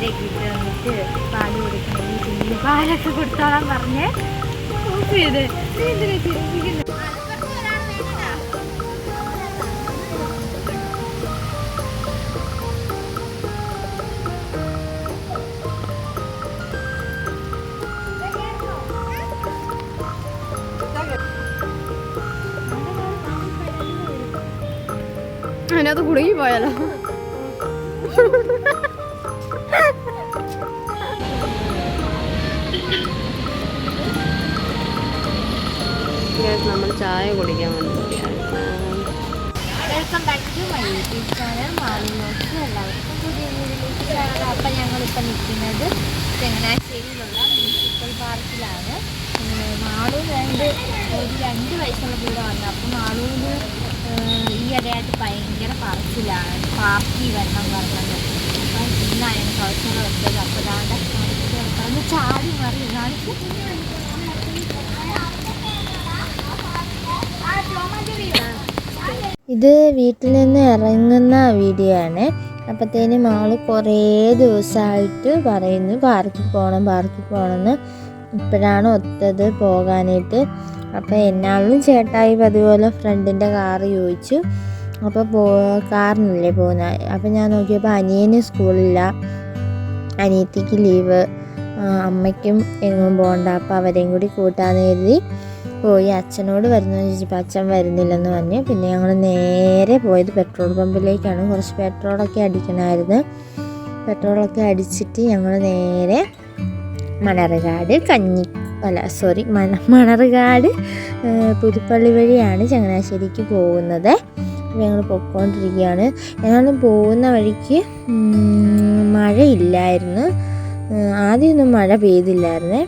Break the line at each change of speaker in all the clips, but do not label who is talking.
പേരൊക്കെ ഇട്ട് വന്നിട്ട് പാൽ കൊടുക്കണം. ഈ കുഞ്ഞിന് പാലൊക്കെ കൊടുത്തോളാൻ പറഞ്ഞ് ഓഫ് ചെയ്ത്. നീ എന്തിനാ ചിരിപ്പിക്കുന്നത്
അതിനകത്ത് കുടുങ്ങി പോയാലോ? നമ്മൾ ചായ കുടിക്കാൻ
വന്നിട്ടുണ്ട് അപ്പം ഞങ്ങളിപ്പോൾ നിൽക്കുന്നത് ചങ്ങനാശ്ശേരിയിലുള്ള മുനിസിപ്പൽ പാർക്കിലാണ് മാളൂർ രണ്ട് ഒരു രണ്ട് വയസ്സുള്ള കൂടെ വന്നു അപ്പം മാളൂന് ഈ ഇടയായിട്ട് ഭയങ്കര പറച്ചിലാണ്. പാർക്കിൽ വരണം പറഞ്ഞത്. അപ്പം ഇന്നാണ് എനിക്ക് വെച്ചത് അപ്പോൾ ദാണ്ട ചാടി മാറി. കാണിച്ചു
ഇത് വീട്ടിൽ നിന്ന് ഇറങ്ങുന്ന വീഡിയോ ആണ്. അപ്പോഴത്തേനും ആൾ കുറേ ദിവസമായിട്ട് പറയുന്നു പാർക്കിൽ പോകണം പാർക്കിൽ പോകണമെന്ന് ഇപ്പോഴാണ് ഒത്തത് പോകാനായിട്ട്. അപ്പോൾ എന്നാളും ചേട്ടായി അതുപോലെ ഫ്രണ്ടിന്റെ കാറ് ചോദിച്ചു അപ്പോൾ പോ കാറിനല്ലേ പോകുന്നത് അപ്പോൾ ഞാൻ നോക്കിയപ്പോൾ അനിയന് സ്കൂളില്ല. അനിയത്തിക്ക് ലീവ്. അമ്മയ്ക്കും എങ്ങും പോകണ്ട അപ്പോൾ അവരെയും കൂടി കൂട്ടാന്ന് കരുതി. പോയി. അച്ഛനോട് വരുന്നു. ചോദിച്ചപ്പോൾ അച്ഛൻ വരുന്നില്ലെന്ന് പറഞ്ഞു. പിന്നെ ഞങ്ങൾ നേരെ പോയത് പെട്രോൾ പമ്പിലേക്കാണ്. കുറച്ച് പെട്രോളൊക്കെ അടിക്കണമായിരുന്നു പെട്രോളൊക്കെ അടിച്ചിട്ട് ഞങ്ങൾ നേരെ മണർകാട് കഞ്ഞി അല്ല സോറി മണ മണർകാട് പുതുപ്പള്ളി വഴിയാണ് ചങ്ങനാശ്ശേരിക്ക് പോകുന്നത്. ഞങ്ങൾ പൊയ്ക്കൊണ്ടിരിക്കുകയാണ് ഞങ്ങൾ പോകുന്ന വഴിക്ക് മഴയില്ലായിരുന്നു. ആദ്യമൊന്നും മഴ പെയ്തില്ലായിരുന്നേ.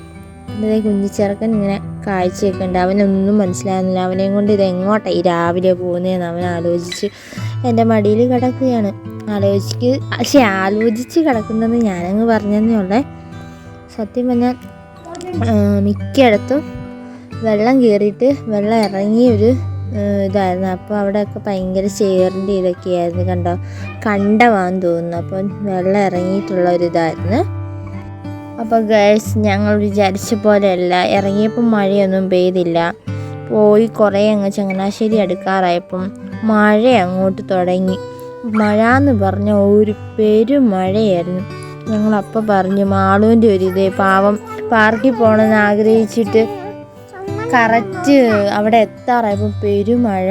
അതെ കുഞ്ഞിച്ചെറുക്കൻ ഇങ്ങനെ കാഴ്ചയൊക്കെ ഉണ്ട്. അവനൊന്നും മനസ്സിലാകുന്നില്ല. അവനെയും കൊണ്ട് ഇത് ഈ രാവിലെ പോകുന്നതെന്ന് അവൻ ആലോചിച്ച് എന്റെ മടിയിൽ കിടക്കുകയാണ്. ആലോചിക്ക് പക്ഷെ ആലോചിച്ച് കിടക്കുന്നത് ഞാനങ്ങ് പറഞ്ഞതേ ഉള്ളേ. സത്യം പറഞ്ഞാൽ മിക്കയിടത്തും വെള്ളം കയറിയിട്ട് വെള്ളം ഇറങ്ങിയ ഒരു ഇതായിരുന്നു. അപ്പോൾ അവിടെയൊക്കെ ഭയങ്കര ചേറിന്റെ ഇതൊക്കെയായിരുന്നു കണ്ടോ? കണ്ടമാന്ന് തോന്നുന്നു. അപ്പം വെള്ളം ഇറങ്ങിയിട്ടുള്ള ഒരു ഇതായിരുന്നു. അപ്പോൾ ഗേൾസ് ഞങ്ങൾ വിചാരിച്ച പോലെയല്ല ഇറങ്ങിയപ്പോൾ മഴയൊന്നും പെയ്തില്ല. പോയി കുറേ അങ്ങ് ചങ്ങനാശ്ശേരി അടുക്കാറായപ്പം മഴ അങ്ങോട്ട് തുടങ്ങി. മഴ എന്ന് പറഞ്ഞ ഒരു പെരും മഴയായിരുന്നു ഞങ്ങളപ്പോൾ പറഞ്ഞു മാളൂന്റെ ഒരു ഇതേ പാവം പാർക്കിൽ പോകണമെന്ന് ആഗ്രഹിച്ചിട്ട് കറക്റ്റ് അവിടെ എത്താറായപ്പോൾ പെരുമഴ.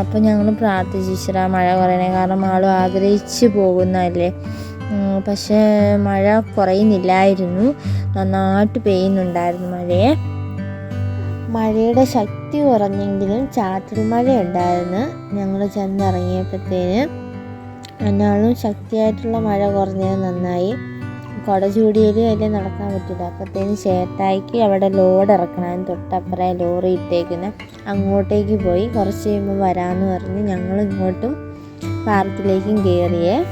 അപ്പം ഞങ്ങൾ പ്രാർത്ഥിച്ചു മഴ കുറയണേ. കാരണം ആളും ആഗ്രഹിച്ച് പോകുന്നതല്ലേ. പക്ഷേ മഴ കുറയുന്നില്ലായിരുന്നു. നന്നായിട്ട് പെയ്യുന്നുണ്ടായിരുന്നു മഴയെ. മഴയുടെ ശക്തി കുറഞ്ഞെങ്കിലും ചാറ്റൽ മഴ ഉണ്ടായിരുന്നു ഞങ്ങൾ ചെന്നിറങ്ങിയപ്പോഴത്തേന് എന്നാലും ശക്തിയായിട്ടുള്ള മഴ കുറഞ്ഞത് നന്നായി. കുട ചൂടിയാലും അതിൽ നടക്കാൻ പറ്റില്ല. അപ്പോഴത്തേന് ചേട്ടായിക്ക് അവിടെ ലോഡ് ഇറക്കണം തൊട്ടപ്പുറേ ലോറി ഇട്ടേക്കുന്നത് അങ്ങോട്ടേക്ക് പോയി കുറച്ച് കഴിയുമ്പോൾ വരാമെന്ന് പറഞ്ഞ് ഞങ്ങൾ ഇങ്ങോട്ടും പാർക്കിലേക്കും കയറിയേ.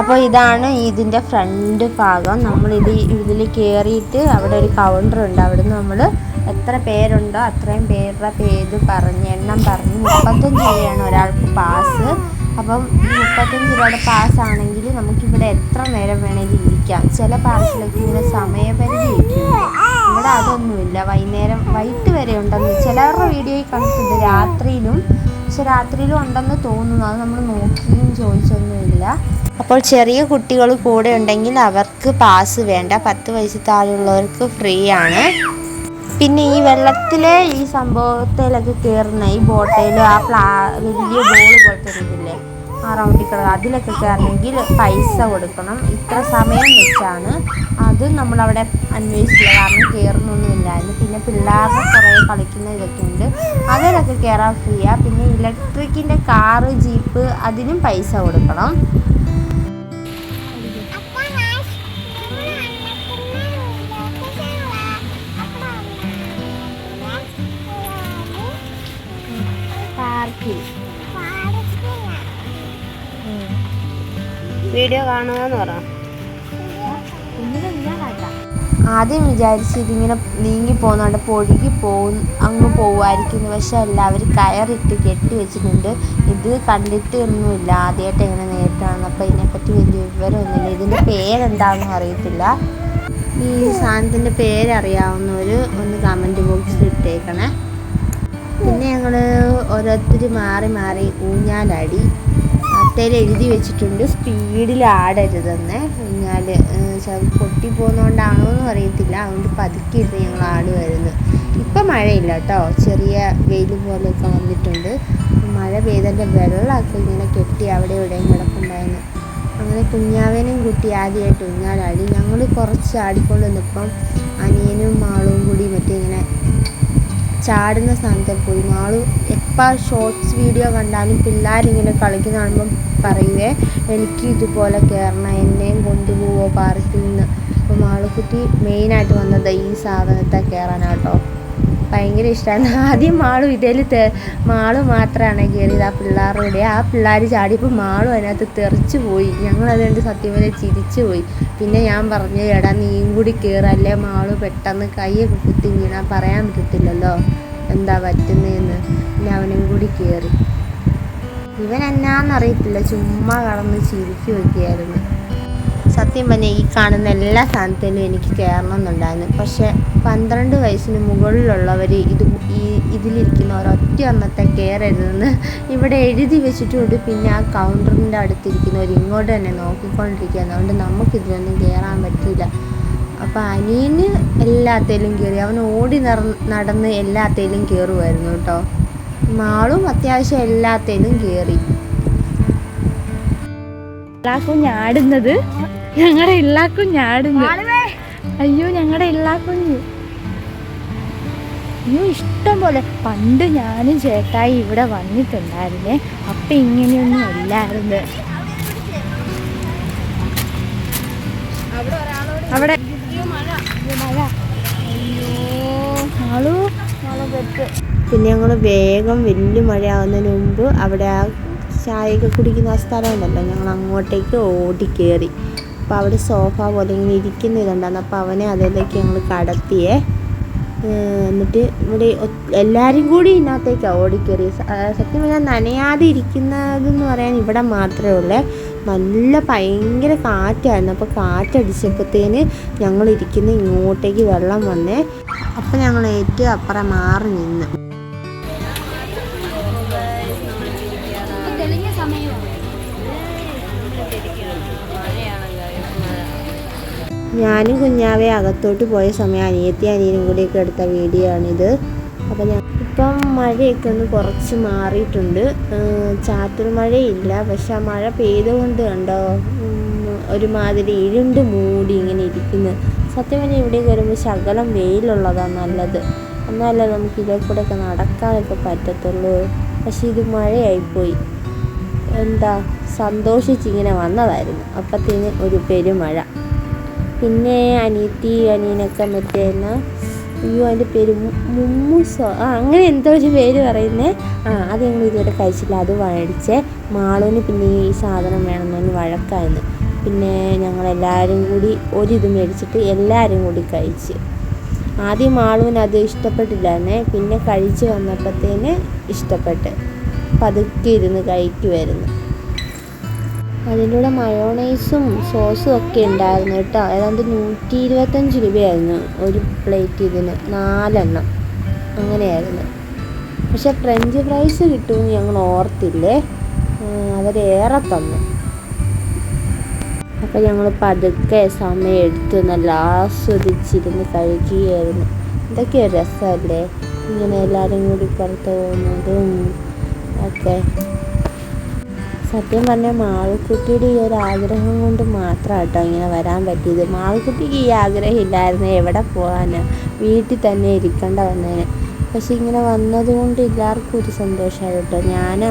അപ്പോൾ ഇതാണ് ഇതിന്റെ ഫ്രണ്ട് ഭാഗം. നമ്മൾ നമ്മളിത് ഇതിൽ കയറിയിട്ട് അവിടെ ഒരു കൗണ്ടർ ഉണ്ട്. അവിടെ നിന്ന് നമ്മൾ എത്ര പേരുണ്ടോ അത്രയും പേരുടെ പേര് പറഞ്ഞ് എണ്ണം പറഞ്ഞ് മുപ്പത്തഞ്ച് രൂപയാണ് ഒരാൾക്ക് പാസ് അപ്പം ഈ മുപ്പത്തഞ്ച് രൂപയുടെ പാസ് ആണെങ്കിൽ നമുക്കിവിടെ എത്ര നേരം വേണമെങ്കിലും ഇരിക്കാം. ചില പാർക്കിലൊക്കെ ഇങ്ങനെ സമയപരിധി ഇരിക്കും. ഇവിടെ അതൊന്നുമില്ല. വൈകുന്നേരം വൈകിട്ട് വരെ ഉണ്ടെന്ന് ചിലവരുടെ വീഡിയോയിൽ കണ്ടിട്ടുണ്ട്. രാത്രിയിലും പക്ഷെ രാത്രിയിലും ഉണ്ടെന്ന് തോന്നുന്നു. അത് നമ്മൾ നോക്കിയും ചോദിച്ചൊന്നുമില്ല. അപ്പോൾ ചെറിയ കുട്ടികൾ കൂടെ ഉണ്ടെങ്കിൽ അവർക്ക് പാസ് വേണ്ട. പത്ത് വയസ്സിൽ താഴെയുള്ളവർക്ക് ഫ്രീ ആണ്. പിന്നെ ഈ വെള്ളത്തിലെ ഈ സംഭവത്തിലൊക്കെ കയറുന്ന ഈ ബോട്ടയിൽ ആ പ്ലാ വലിയ ബോൾ പോലത്തെ ഇതില്ലേ? ആ റൗണ്ടിൽ കിടക്കുക അതിലൊക്കെ കയറണമെങ്കിൽ പൈസ കൊടുക്കണം. ഇത്ര സമയം വെച്ചാണ്. അത് നമ്മളവിടെ അന്വേഷിച്ചില്ല. കാരണം കയറുന്നൊന്നുമില്ലായിരുന്നു പിന്നെ പിള്ളേർക്ക് കുറേ കളിക്കുന്ന ഇതൊക്കെ ഉണ്ട്. അതിലൊക്കെ കയറാൻ ഫ്രീയാണ് പിന്നെ ഇലക്ട്രിക്കിന്റെ കാറ് ജീപ്പ് അതിനും പൈസ കൊടുക്കണം. പാർക്കിൽ.
വീഡിയോ കാണുക പറ.
ആദ്യം വിചാരിച്ച് ഇതിങ്ങനെ നീങ്ങി പോകുന്നതുകൊണ്ട് പൊഴുകി പോകും അങ്ങ് പോകുമായിരിക്കുന്നു പക്ഷെ എല്ലാവരും കയറിട്ട് കെട്ടി വെച്ചിട്ടുണ്ട്.
ഇത് കണ്ടിട്ട് ഒന്നുമില്ല. ആദ്യമായിട്ട് ഇങ്ങനെ നേരിട്ടാണ് അപ്പോൾ ഇതിനെപ്പറ്റി വലിയ വിവരമൊന്നുമില്ല. ഇതിന്റെ പേരെന്താണെന്ന് അറിയത്തില്ല. ഈ സാധനത്തിന്റെ പേരറിയാവുന്നവർ ഒന്ന് കമന്റ് ബോക്സിൽ ഇട്ടേക്കണേ. പിന്നെ ഞങ്ങൾ ഓരോരുത്തർ മാറി മാറി ഊഞ്ഞാലാടി. അത്തേൽ എഴുതി വെച്ചിട്ടുണ്ട്. സ്പീഡിൽ ആടരുതെന്ന്. എന്നാൽ പൊട്ടി പോകുന്നതുകൊണ്ടാണോ എന്നും അറിയത്തില്ല. അതുകൊണ്ട് പതുക്കിയിട്ട് ഞങ്ങൾ ആട് വരുന്നത് ഇപ്പം മഴയില്ല കേട്ടോ ചെറിയ വെയിൽ പോലെയൊക്കെ വന്നിട്ടുണ്ട്. മഴ പെയ്തതിന്റെ വെള്ളമൊക്കെ ഇങ്ങനെ കെട്ടി അവിടെ ഇവിടെയും കിടപ്പുണ്ടായിരുന്നു. അങ്ങനെ കുഞ്ഞാവേനും കുട്ടി ആദ്യമായിട്ട് ഊഞ്ഞാലാടി ഞങ്ങൾ കുറച്ച് ആടിക്കൊണ്ട് നിന്നപ്പം അനിയനും മാളും കൂടി മറ്റേ ഇങ്ങനെ ചാടുന്ന സ്ഥാനത്ത് പോയി. മാളു എപ്പോൾ ഷോർട്സ് വീഡിയോ കണ്ടാലും പിള്ളേരിങ്ങനെ കളിക്കുന്ന കാണുമ്പം പറയുവേ എനിക്ക് ഇതുപോലെ കയറണം എന്നെയും കൊണ്ടുപോവോ പാർക്കിൽ നിന്ന് അപ്പോൾ മാളുക്കുട്ടി മെയിനായിട്ട് വന്നത് ഈ സാധനത്തെ കയറാനാട്ടോ ഭയങ്കര ഇഷ്ടമാണ് ആദ്യം മാളും ഇതിൽ മാളു മാത്രമാണ് കയറിയത് ആ പിള്ളേരുടെ ആ പിള്ളേർ ചാടിയപ്പോൾ മാളും അതിനകത്ത് തെറിച്ച് പോയി. ഞങ്ങൾ അതുകൊണ്ട് സത്യം വരെ ചിരിച്ചു പോയി. പിന്നെ ഞാൻ പറഞ്ഞു എടാ നീയും കൂടി കയറല്ലേ മാളു പെട്ടെന്ന് കൈയൊക്കെ കുത്തി വീണാൽ പറയാൻ പറ്റത്തില്ലല്ലോ. എന്താ പറ്റുന്നതെന്ന് പിന്നെ അവനും കൂടി കയറി ഇവൻ എന്നാന്നറിയത്തില്ല ചുമ്മാ കടന്ന് ചിരിക്കുകയൊക്കെയായിരുന്നു സത്യം പറഞ്ഞാൽ ഈ കാണുന്ന എല്ലാ സ്ഥാനത്തിലും എനിക്ക് കയറണം എന്നുണ്ടായിരുന്നു പക്ഷെ പന്ത്രണ്ട് വയസ്സിന് മുകളിലുള്ളവർ ഇത് ഈ ഇതിലിരിക്കുന്ന ഒരൊറ്റ എണ്ണത്തെ കയറരുതെന്ന് ഇവിടെ എഴുതി വെച്ചിട്ടുണ്ട്. പിന്നെ ആ കൗണ്ടറിന്റെ അടുത്തിരിക്കുന്നവർ ഇങ്ങോട്ട് തന്നെ നോക്കിക്കൊണ്ടിരിക്കുകയാണ്. അതുകൊണ്ട് നമുക്കിതിലൊന്നും കയറാൻ പറ്റില്ല. അപ്പോൾ അനിയന് എല്ലാത്തേലും കയറി അവൻ ഓടി നിറ നടന്ന് എല്ലാത്തേലും കയറുമായിരുന്നു കേട്ടോ. മാളും അത്യാവശ്യം എല്ലാത്തേലും കയറി
എല്ലാക്കും ഞാടുന്നത്? ഞങ്ങളുടെ എല്ലാക്കും ഞാടുന്നു അയ്യോ ഞങ്ങളുടെ എല്ലാക്കും അയ്യോ ഇഷ്ടം പോലെ. പണ്ട് ഞാനും ചേട്ടായി ഇവിടെ വന്നിട്ടുണ്ടായിരുന്നേ. അപ്പൊ ഇങ്ങനെയൊന്നും ഇല്ലായിരുന്നു അവിടെ
പിന്നെ ഞങ്ങൾ വേഗം വലിയ മഴയാവുന്നതിന് മുമ്പ് അവിടെ ആ ചായയൊക്കെ കുടിക്കുന്ന ആ സ്ഥലമുണ്ടല്ലോ. ഞങ്ങൾ അങ്ങോട്ടേക്ക് ഓടിക്കേറി അപ്പോൾ അവിടെ സോഫ പോലെ ഇങ്ങനെ ഇരിക്കുന്ന ഇതുണ്ടായിരുന്നു. അപ്പോൾ അവനെ അതിലേക്ക് ഞങ്ങൾ കടത്തിയേ. എന്നിട്ട് ഇവിടെ ഒ- എല്ലാവരും കൂടി ഇതിനകത്തേക്കാണ് ഓടിക്കയറി ആ, സത്യം പറഞ്ഞാൽ നനയാതെ ഇരിക്കുന്നതെന്ന് പറയാൻ ഇവിടെ മാത്രമേ ഉള്ളേ. നല്ല ഭയങ്കര കാറ്റായിരുന്നു. അപ്പോൾ കാറ്റടിച്ചപ്പോഴത്തേന് ഞങ്ങൾ ഇരിക്കുന്ന ഇങ്ങോട്ടേക്ക് വെള്ളം വന്നേ. അപ്പം ഞങ്ങൾ ഏറ്റവും അപ്പുറം മാറി നിന്ന്. ഞാനും കുഞ്ഞാവെ അകത്തോട്ട് പോയ സമയം അനിയത്തി അനിയനും കൂടിയൊക്കെ എടുത്ത വീഡിയോ ആണിത് അപ്പം ഞാൻ ഇപ്പം മഴയൊക്കെ ഒന്ന് കുറച്ച് മാറിയിട്ടുണ്ട്. ചാറ്റൽ മഴയില്ല. പക്ഷെ ആ മഴ പെയ്തുകൊണ്ട് കണ്ടോ ഒരുമാതിരി ഇരുണ്ട് മൂടി ഇങ്ങനെ ഇരിക്കുന്നു. സത്യം പറഞ്ഞാൽ ഇവിടേക്ക് വരുമ്പോൾ ശകലം വെയിലുള്ളതാണ് നല്ലത്. എന്നാലേ നമുക്ക് ഇതിലെ കൂടെയൊക്കെ നടക്കാനൊക്കെ പറ്റത്തുള്ളൂ. പക്ഷെ ഇത് മഴയായിപ്പോയി. എന്താ സന്തോഷിച്ചിങ്ങനെ വന്നതായിരുന്നു. അപ്പത്തേന് ഒരു പെരുമഴ. പിന്നെ അനിയത്തി അനിയനൊക്കെ മറ്റേ എന്നാ അയ്യോ അതിന്റെ പേര് മുമ്മുസോ. ആ അങ്ങനെ എന്തോ ഒരു പേര് പറയുന്നേ. ആ അത് ഞങ്ങൾ ഇതുവരെ കഴിച്ചില്ല. അത് മേടിച്ചേ മാളൂന് പിന്നെ ഈ സാധനം വേണമെന്ന് വഴക്കായിരുന്നു. പിന്നെ ഞങ്ങളെല്ലാവരും കൂടി ഒരിത് മേടിച്ചിട്ട് എല്ലാവരും കൂടി കഴിച്ച്. ആദ്യം മാളൂന് അത് ഇഷ്ടപ്പെട്ടില്ലായിരുന്നേ. പിന്നെ കഴിച്ച് വന്നപ്പോഴത്തേന് ഇഷ്ടപ്പെട്ട്. പതുക്കെ ഇരുന്ന് കഴിക്കുമായിരുന്നു അതിന്റെ കൂടെ മയോണൈസും സോസും ഒക്കെ ഉണ്ടായിരുന്നു കേട്ടോ. ഏതാണ്ട് നൂറ്റി ഇരുപത്തഞ്ച് രൂപയായിരുന്നു ഒരു പ്ലേറ്റ് ഇതിന്. നാലെണ്ണം. അങ്ങനെയായിരുന്നു. പക്ഷെ ഫ്രഞ്ച് ഫ്രൈസ് കിട്ടുമെന്ന് ഞങ്ങൾ ഓർത്തില്ലേ? അവരേറെ തന്നു. അപ്പം ഞങ്ങൾ പതുക്കെ സമയം എടുത്ത് നല്ല ആസ്വദിച്ചിരുന്ന് കഴിക്കുകയായിരുന്നു ഇതൊക്കെ രസമല്ലേ? ഇങ്ങനെ എല്ലാവരും കൂടി പുറത്ത് പോകുന്നതും ഒക്കെ. സത്യം പറഞ്ഞാൽ മാവിക്കുട്ടിയുടെ ഈ ഒരു ആഗ്രഹം കൊണ്ട് മാത്രം കേട്ടോ ഇങ്ങനെ വരാൻ പറ്റിയത്. മാവിക്കുട്ടിക്ക് ഈ ആഗ്രഹം ഇല്ലായിരുന്നു എവിടെ പോകാനാണ് വീട്ടിൽ തന്നെ ഇരിക്കേണ്ട വന്നേനെ. പക്ഷെ ഇങ്ങനെ വന്നതുകൊണ്ട് എല്ലാവർക്കും ഒരു സന്തോഷമായി കേട്ടോ. ഞാനാ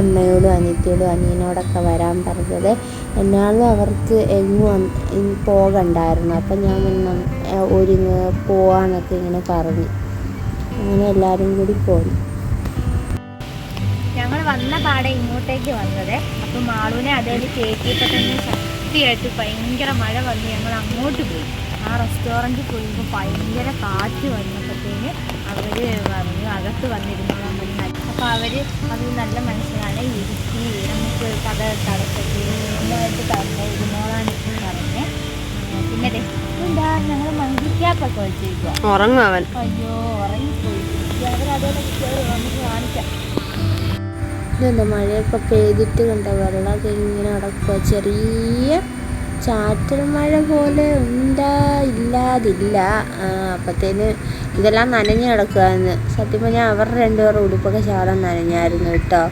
അമ്മയോടും അനിയത്തിയോടും അനിയനോടൊക്കെ വരാൻ പറഞ്ഞത്. എന്നാലും അവർക്ക് എങ്ങും പോകണ്ടായിരുന്നു. അപ്പം ഞാൻ ഒരുങ്ങ് പോവാന്നൊക്കെ ഇങ്ങനെ പറഞ്ഞു. അങ്ങനെ എല്ലാവരും കൂടി
ഞങ്ങൾ വന്ന പാടെ ഇങ്ങോട്ടേക്ക് വന്നത്. അപ്പം മാളൂനെ അതിൽ കയറ്റിയപ്പോൾ തന്നെ ശക്തിയായിട്ട് ഭയങ്കര മഴ വന്ന് ഞങ്ങൾ അങ്ങോട്ട് പോയി. ആ റെസ്റ്റോറന്റിൽ പോയപ്പോൾ ഭയങ്കര കാറ്റ് വന്നപ്പോഴത്തേന് അവർ പറഞ്ഞു അകത്ത് വന്നിരുന്നോളാൻ പറഞ്ഞു അപ്പോൾ അവർ അത് നല്ല മനസ്സിലാണ് ഇരുത്തി നമുക്ക് കഥ തടസ്സത്തിൽ നന്നായിട്ട് ഇരുന്നോളാൻ പറഞ്ഞേ. പിന്നെ എന്താ ഞങ്ങൾ മങ്കി ക്യാപ്പൊക്കെ വെച്ചിരിക്കുക അയ്യോ ഉറങ്ങിപ്പോയി. അവരതോടെ നമുക്ക് കാണിക്കാം.
ഇതെന്താ മഴയൊക്കെ പെയ്തിട്ട് കണ്ട? വെള്ളമൊക്കെ ഇങ്ങനെ കിടക്കുക ചെറിയ ചാറ്റൽ മഴ പോലെ ഉണ്ടാ ഇല്ലാതില്ല അപ്പത്തേന് ഇതെല്ലാം നനഞ്ഞ് കിടക്കുകയെന്ന് സത്യം പറഞ്ഞാൽ അവരുടെ രണ്ടുപേരുടെ ഉടുപ്പൊക്കെ ശാലം നനഞ്ഞായിരുന്നു കേട്ടോ.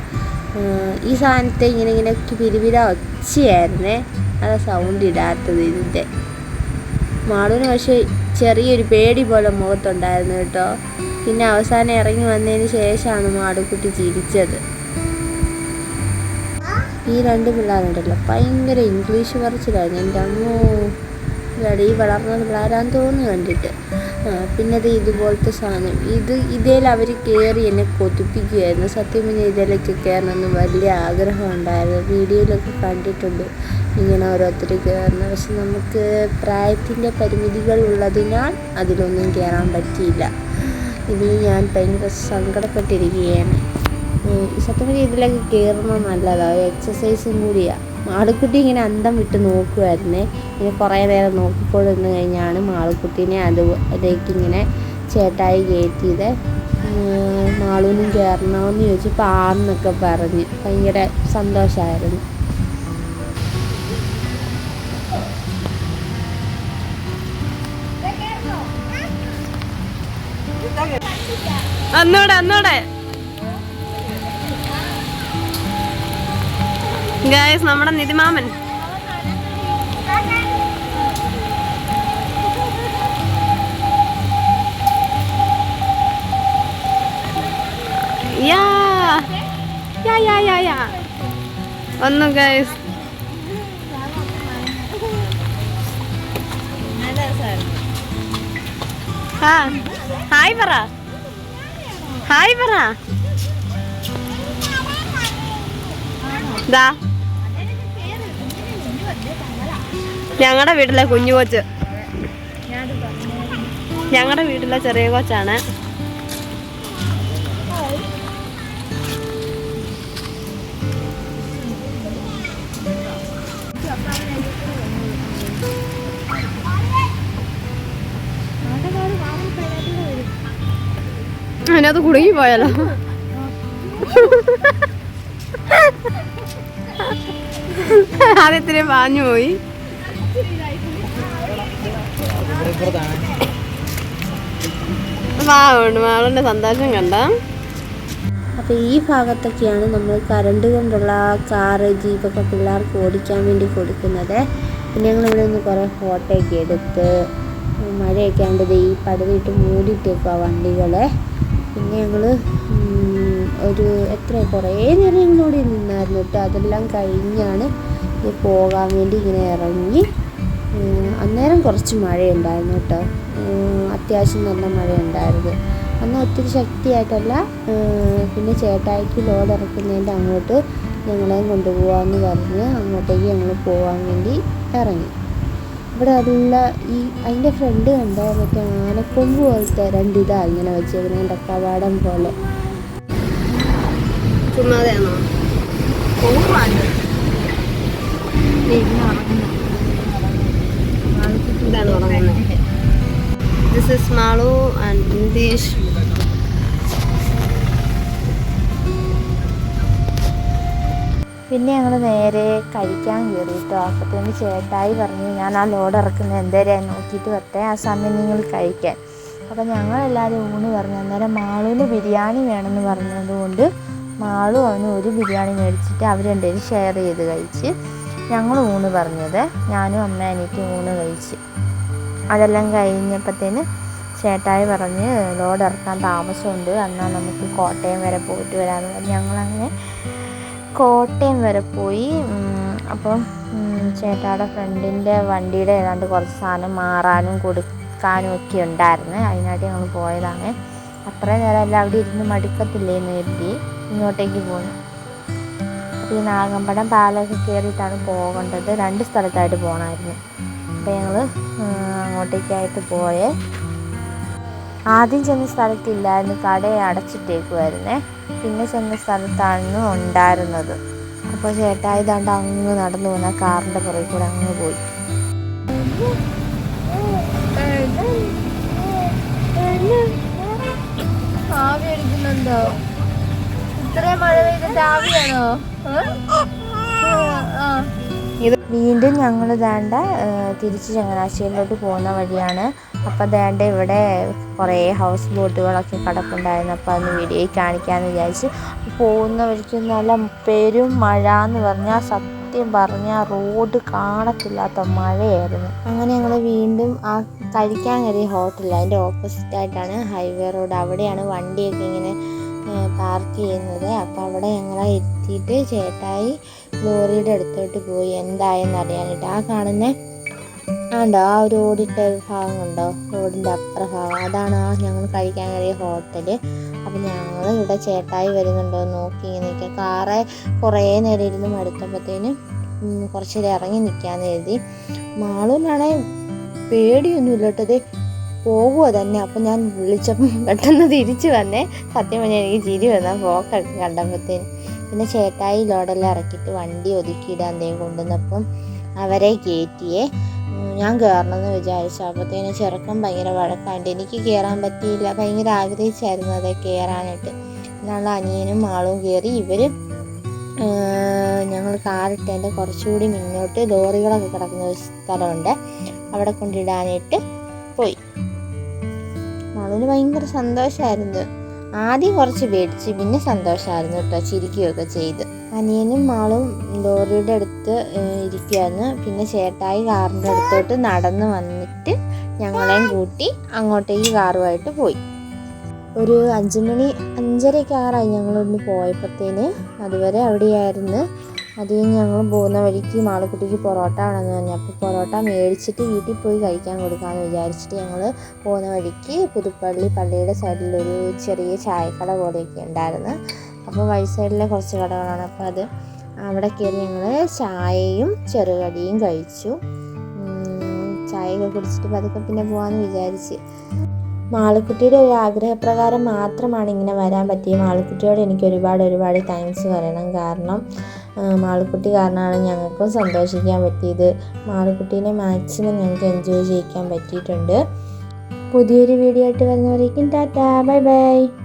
ഈ സാധനത്തെ ഇങ്ങനെ ഇങ്ങനെ പിരിപിര ഒച്ചയായിരുന്നേ. അതാ സൗണ്ട് ഇടാത്തത് ഇതിന്റെ മാളൂന് പക്ഷേ ചെറിയൊരു പേടി പോലെ മുഖത്തുണ്ടായിരുന്നു കേട്ടോ. പിന്നെ അവസാനം ഇറങ്ങി വന്നതിന് ശേഷമാണ് മാടുക്കുട്ടി ചിരിച്ചത്. ഈ രണ്ട് പിള്ളേരുണ്ടല്ലോ. ഭയങ്കര ഇംഗ്ലീഷ് പറച്ചിലായിരുന്നു എന്റെ അമ്മോ ഈ വളർന്ന പിള്ളേരാന്ന് തോന്നുന്നു കണ്ടിട്ട്. പിന്നെ അത് ഇതുപോലത്തെ സാധനം. ഇത് ഇതേൽ അവർ കയറി എന്നെ കൊതിപ്പിക്കുകയായിരുന്നു സത്യം പറഞ്ഞാൽ ഇതിലേക്ക് കയറണമെന്ന് വലിയ ആഗ്രഹം ഉണ്ടായിരുന്നു. വീഡിയോയിലൊക്കെ കണ്ടിട്ടുണ്ട് ഇങ്ങനെ ഓരോരുത്തർ കയറുന്നത് പക്ഷെ നമുക്ക് പ്രായത്തിന്റെ പരിമിതികൾ ഉള്ളതിനാൽ അതിലൊന്നും കയറാൻ പറ്റിയില്ല. ഇതിൽ ഞാൻ ഭയങ്കര സങ്കടപ്പെട്ടിരിക്കുകയാണ്. സത്യം പറഞ്ഞാൽ ഇതിലേക്ക് കയറുന്നത് നല്ലതാണ് എക്സസൈസും കൂടിയാണ് മാളുക്കുട്ടി ഇങ്ങനെ അന്തം വിട്ട് നോക്കുമായിരുന്നേ ഇങ്ങനെ കുറേ നേരം നോക്കിക്കൊണ്ടിരുന്ന് കഴിഞ്ഞാണ് മാളുക്കുട്ടീനെ അത് അതിലേക്ക് ഇങ്ങനെ ചേട്ടായി കയറ്റിയത്. മാളൂനും കയറണമെന്ന് ചോദിച്ചപ്പോൾ പാന്നൊക്കെ പറഞ്ഞ്. ഭയങ്കര സന്തോഷമായിരുന്നു
അന്നോടെ അന്നോടെ. ഗായസ് നമ്മുടെ നിതിമാമൻ യാ. യാ യാ യാ വന്നു ഗായസ് ഹായ് പറ. ഹായ് പറ. ദാ. ഞങ്ങളുടെ വീട്ടിലെ കുഞ്ഞു കൊച്ച്. ഞങ്ങളുടെ വീട്ടിലെ ചെറിയ കൊച്ചാണ്. അതിനകത്ത് കുടുങ്ങി പോയാലോ? അതെത്രയും പാഞ്ഞു പോയി. സന്തോഷം കണ്ട?
അപ്പോൾ ഈ ഭാഗത്തൊക്കെയാണ് നമ്മൾ കറണ്ട് കൊണ്ടുള്ള കാറ് ജീപ്പൊക്കെ പിള്ളേർക്ക് ഓടിക്കാൻ വേണ്ടി കൊടുക്കുന്നത്. പിന്നെ ഞങ്ങൾ ഇവിടെ നിന്ന് കുറേ ഫോട്ടോയൊക്കെ എടുത്ത് മഴയൊക്കെ ആണ്ട് ഈ പടുതിയിട്ട് മൂടിയിട്ടേക്കുക വണ്ടികളെ. പിന്നെ ഞങ്ങൾ ഒരു എത്ര കുറേ നേരം ഞങ്ങളോട് നിന്നായിരുന്നു കേട്ടോ. അതെല്ലാം കഴിഞ്ഞാണ് ഇത് പോകാൻ വേണ്ടി ഇങ്ങനെ ഇറങ്ങി. അന്നേരം കുറച്ച് മഴയുണ്ടായിരുന്നു കേട്ടോ. അത്യാവശ്യം നല്ല മഴയുണ്ടായിരുന്നു. അന്ന് ഒത്തിരി ശക്തിയായിട്ടല്ല പിന്നെ ചേട്ടായിക്ക് ലോഡ് ഇറക്കുന്നതിന്റെ അങ്ങോട്ട് ഞങ്ങളെയും കൊണ്ടുപോകാമെന്ന് പറഞ്ഞ് അങ്ങോട്ടേക്ക് ഞങ്ങൾ പോകാൻ വേണ്ടി ഇറങ്ങി. ഇവിടെ നല്ല ഈ അതിന്റെ ഫ്രണ്ട് കണ്ടോ? മറ്റേ ആനക്കൊമ്പ് പോലത്തെ രണ്ടിതാ ഇങ്ങനെ വെച്ചേക്കുന്നത് കവാടം പോലെ.
ചുമ്മാതെയാണോ? ഇതാണ് ഉറങ്ങുന്നത് this is Malu and Nitish
പിന്നെ ഞങ്ങൾ നേരെ കഴിക്കാൻ കയറിയിട്ടോ. അപ്പത്തേന് ചേട്ടായി പറഞ്ഞു ഞാൻ ആ ലോഡ് ഇറക്കുന്നത് എന്തേരം നോക്കിയിട്ട് വരട്ടെ. ആ സമയം നിങ്ങൾ കഴിക്കാൻ. അപ്പം ഞങ്ങളെല്ലാവരും ഊണ് പറഞ്ഞു. അന്നേരം മാളുവിന് ബിരിയാണി വേണമെന്ന് പറഞ്ഞതുകൊണ്ട് മാളു അവന് ഒരു ബിരിയാണി മേടിച്ചിട്ട് അവർ രണ്ടുപേരും ഷെയർ ചെയ്ത് കഴിച്ച് ഞങ്ങൾ ഊണ് പറഞ്ഞത്. ഞാനും അമ്മ എനിക്ക് ഊണ് കഴിച്ച്. അതെല്ലാം കഴിഞ്ഞപ്പോഴത്തേന് ചേട്ടായി പറഞ്ഞ് ലോഡ് ഇറക്കാൻ താമസമുണ്ട്. എന്നാൽ നമുക്ക് കോട്ടയം വരെ പോയിട്ട് വരാമെന്ന് പറഞ്ഞ്. ഞങ്ങളങ്ങനെ കോട്ടയം വരെ പോയി. അപ്പം ചേട്ടായുടെ ഫ്രണ്ടിന്റെ വണ്ടിയുടെ ഏതാണ്ട് കുറച്ച് സാധനം മാറാനും കൊടുക്കാനും ഒക്കെ ഉണ്ടായിരുന്നു. അതിനായിട്ട് ഞങ്ങൾ പോയതാണ്. അത്രയും നേരം എല്ലാം അവിടെ ഇരുന്ന് മടുക്കത്തില്ലേന്ന് കരുതി ഇങ്ങോട്ടേക്ക് പോന്നു. അപ്പോൾ ഈ നാഗമ്പടം പാലൊക്കെ കയറിയിട്ടാണ് പോകേണ്ടത്. രണ്ട് സ്ഥലത്തായിട്ട് പോകണമായിരുന്നു. അപ്പോൾ ഞങ്ങൾ അങ്ങോട്ടേക്കായിട്ട് പോയേ.
ആദ്യം ചെന്ന സ്ഥലത്തില്ലായിരുന്നു കട അടച്ചിട്ടേക്കുമായിരുന്നേ പിന്നെ ചെന്ന സ്ഥലത്താണ് ഉണ്ടായിരുന്നത്. അപ്പോൾ ചേട്ടായി ദാണ്ട് അങ്ങ് നടന്നു പോകുന്ന കാറിന്റെ പുറകെ കൂടെ അങ്ങ് പോയി.
ഇത്രയും മഴ പെയ്തിട്ട് ആവിയാണോ? ആ.
വീണ്ടും ഞങ്ങൾ ദാണ്ട തിരിച്ച് ചങ്ങനാശ്ശേരിയിലോട്ട് പോകുന്ന വഴിയാണ്. അപ്പോൾ ദാണ്ട ഇവിടെ കുറേ ഹൗസ് ബോട്ടുകളൊക്കെ കിടപ്പുണ്ടായിരുന്നു. അപ്പോൾ അതൊന്ന് വീഡിയോയിൽ കാണിക്കാമെന്ന് വിചാരിച്ച്. പോകുന്ന വഴിക്ക് നല്ല പെരും മഴ എന്ന് പറഞ്ഞാൽ സത്യം പറഞ്ഞാൽ റോഡ് കാണത്തില്ലാത്ത മഴയായിരുന്നു. അങ്ങനെ ഞങ്ങൾ വീണ്ടും ആ കഴിക്കാൻ കയറിയ ഹോട്ടലിൽ അതിന്റെ ഓപ്പോസിറ്റായിട്ടാണ് ഹൈവേ റോഡ് അവിടെയാണ് വണ്ടിയൊക്കെ ഇങ്ങനെ പാർക്ക് ചെയ്യുന്നത്. അപ്പോൾ അവിടെ ഞങ്ങളെ എത്തിയിട്ട് ചേട്ടായി ലോറിയുടെ അടുത്തോട്ട് പോയി എന്തായെന്ന് അറിയാനായിട്ട്. ആ കാണുന്ന ആണ്ടോ ആ ഒരു ഓടിട്ട ഭാഗം ഉണ്ടോ? റോഡിന്റെ അപ്പുറ ഭാഗം. അതാണ് ആ ഞങ്ങൾ കഴിക്കാൻ കയറിയ ഹോട്ടൽ. അപ്പം ഞങ്ങൾ ഇവിടെ ചേട്ടായി വരുന്നുണ്ടോ നോക്കി ഇങ്ങനെ നിൽക്കുക. കാറെ കുറേ നേരം ഇരുന്ന് മടുത്തപ്പോഴത്തേന് കുറച്ച് നേരം ഇറങ്ങി നിൽക്കാമെന്ന് എഴുതി മാളൂരിലാണെങ്കിൽ പേടിയൊന്നുമില്ല കേട്ടത് പോകുക തന്നെ. അപ്പം ഞാൻ വിളിച്ചപ്പം പെട്ടെന്ന് തിരിച്ചു വന്നേ. സത്യം പറഞ്ഞാൽ എനിക്ക് ചിരി വന്ന പോക്കൊക്കെ കണ്ടപ്പോഴത്തേന് പിന്നെ ചേട്ടായി ലോഡെല്ലാം ഇറക്കിയിട്ട് വണ്ടി ഒതുക്കിയിടാൻ എന്തെങ്കിലും കൊണ്ടുവന്നപ്പം അവരെ കയറ്റിയെ ഞാൻ കയറണമെന്ന് വിചാരിച്ചു. അപ്പോഴത്തേന് ചെറുക്കം ഭയങ്കര വഴക്കാണ്ട് എനിക്ക് കയറാൻ പറ്റിയില്ല. ഭയങ്കര ആഗ്രഹിച്ചായിരുന്നു അത് കയറാനായിട്ട് എന്നുള്ള അനിയനും ആളും കയറി ഇവർ ഞങ്ങൾ കാറിട്ടതിന്റെ കുറച്ചുകൂടി മുന്നോട്ട് ലോറികളൊക്കെ കിടക്കുന്ന ഒരു സ്ഥലമുണ്ട്. അവിടെ കൊണ്ടിടാനായിട്ട് പോയി. മാളുവിന് ഭയങ്കര സന്തോഷമായിരുന്നു ആദ്യം കുറച്ച് പേടിച്ച് പിന്നെ സന്തോഷമായിരുന്നു കേട്ടോ ചിരിക്കുകയൊക്കെ ചെയ്ത്. അനിയനും മാളും ലോറിയുടെ അടുത്ത് ഏഹ്, ഇരിക്കുകയായിരുന്നു. പിന്നെ ചേട്ടായി കാറിന്റെ അടുത്തോട്ട് നടന്ന് വന്നിട്ട് ഞങ്ങളെയും കൂട്ടി അങ്ങോട്ടേക്ക് കാറുമായിട്ട് പോയി. ഒരു അഞ്ച് മണി അഞ്ചരയൊക്കെ ആറായി ഞങ്ങളൊന്ന് പോയപ്പോഴത്തേന്. അതുവരെ അവിടെയായിരുന്നു. അത് കഴിഞ്ഞ് ഞങ്ങൾ പോകുന്ന വഴിക്ക് മാളക്കുട്ടിക്ക് പൊറോട്ട വേണമെന്ന് പറഞ്ഞു. അപ്പോൾ പൊറോട്ട മേടിച്ചിട്ട് വീട്ടിൽ പോയി കഴിക്കാൻ കൊടുക്കാമെന്ന് വിചാരിച്ചിട്ട് ഞങ്ങൾ പോകുന്ന വഴിക്ക് പുതുപ്പള്ളി പള്ളിയുടെ സൈഡിലൊരു ചെറിയ ചായക്കട പോലെയൊക്കെ ഉണ്ടായിരുന്നു. അപ്പോൾ വഴി സൈഡിലെ കുറച്ച് കടകളാണ്. അപ്പോൾ അത് അവിടെ കയറി ഞങ്ങൾ ചായയും ചെറുകടിയും കഴിച്ചു. ചായ ചായയൊക്കെ കുടിച്ചിട്ട് പതുക്കെ പിന്നെ പോകാമെന്ന് വിചാരിച്ച്. മാളിക്കുട്ടിയുടെ ഒരു ആഗ്രഹപ്രകാരം മാത്രമാണ് ഇങ്ങനെ വരാൻ പറ്റിയത്. മാളിക്കുട്ടിയോട് എനിക്ക് ഒരുപാട് ഒരുപാട് താങ്ക്സ് പറയണം. കാരണം മാളിക്കുട്ടി കാരണമാണ് ഞങ്ങൾക്കും സന്തോഷിക്കാൻ പറ്റിയത്. മാളിക്കുട്ടീനെ മാക്സിമം ഞങ്ങൾക്ക് എൻജോയ് ചെയ്യിക്കാൻ പറ്റിയിട്ടുണ്ട്. പുതിയൊരു വീഡിയോ ആയിട്ട് വരുന്നവരേക്കും ടാറ്റാ. Bye bye.